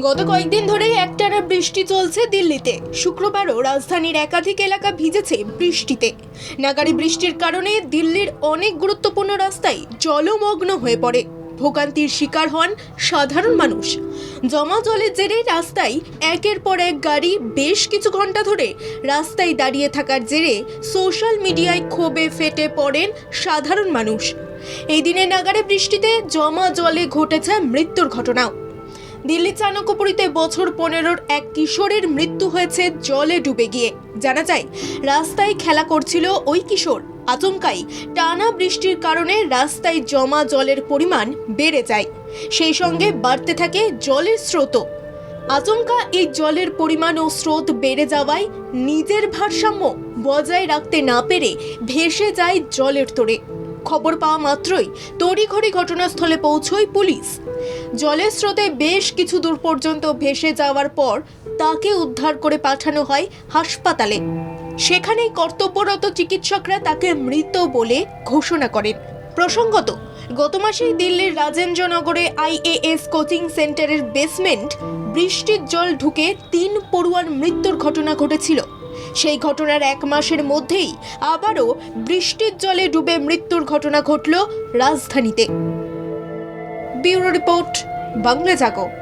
গত কয়েকদিন ধরেই একটানা বৃষ্টি চলছে দিল্লিতে। শুক্রবারও রাজধানীর একাধিক এলাকা ভিজেছে বৃষ্টিতে। নাগারি বৃষ্টির কারণে দিল্লির অনেক গুরুত্বপূর্ণ রাস্তায় জলমগ্ন হয়ে পড়ে। ভোগান্তির শিকার হন সাধারণ মানুষ। জমা জলের জেরে রাস্তায় একের পর এক গাড়ি বেশ কিছু ঘণ্টা ধরে রাস্তায় দাঁড়িয়ে থাকার জেরে সোশ্যাল মিডিয়ায় ক্ষোভে ফেটে পড়েন সাধারণ মানুষ। এই দিনে নাগারে বৃষ্টিতে জমা জলে ঘটেছে মৃত্যুর ঘটনাও। দিল্লি চাণক্যপুরীতে বছর পনেরোর এক কিশোরের মৃত্যু হয়েছে, জলে ডুবে গিয়ে। জানা যায়, রাস্তায় খেলা করছিল ওই কিশোর। আচমকাই টানা বৃষ্টির কারণে রাস্তায় জমা জলের পরিমাণ বেড়ে যায়। সেই সঙ্গে বাড়তে থাকে জলের স্রোতও। আচমকা এই জলের পরিমাণ ও স্রোত বেড়ে যাওয়ায় নিজের ভারসাম্য বজায় রাখতে না পেরে ভেসে যায় জলের তোড়ে। খবর পাওয়া মাত্রই তড়িঘড়ি ঘটনাস্থলে পৌঁছয় পুলিশ। জলের স্রোতে বেশ কিছু দূর পর্যন্ত ভেসে যাওয়ার পর তাকে উদ্ধার করে পাঠানো হয় হাসপাতালে। সেখানেই কর্তব্যরত চিকিৎসকরা তাকে মৃত বলে ঘোষণা করেন। প্রসঙ্গত, গত মাসেই দিল্লির রাজেন্দ্রনগরে আইএএস কোচিং সেন্টারের বেসমেন্ট বৃষ্টির জল ঢুকে তিন পড়ুয়ার মৃত্যুর ঘটনা ঘটেছিল। সেই ঘটনার এক মাসের মধ্যেই আবারও বৃষ্টির জলে ডুবে মৃত্যুর ঘটনা ঘটল রাজধানীতে। Bureau report, Bangla Jago.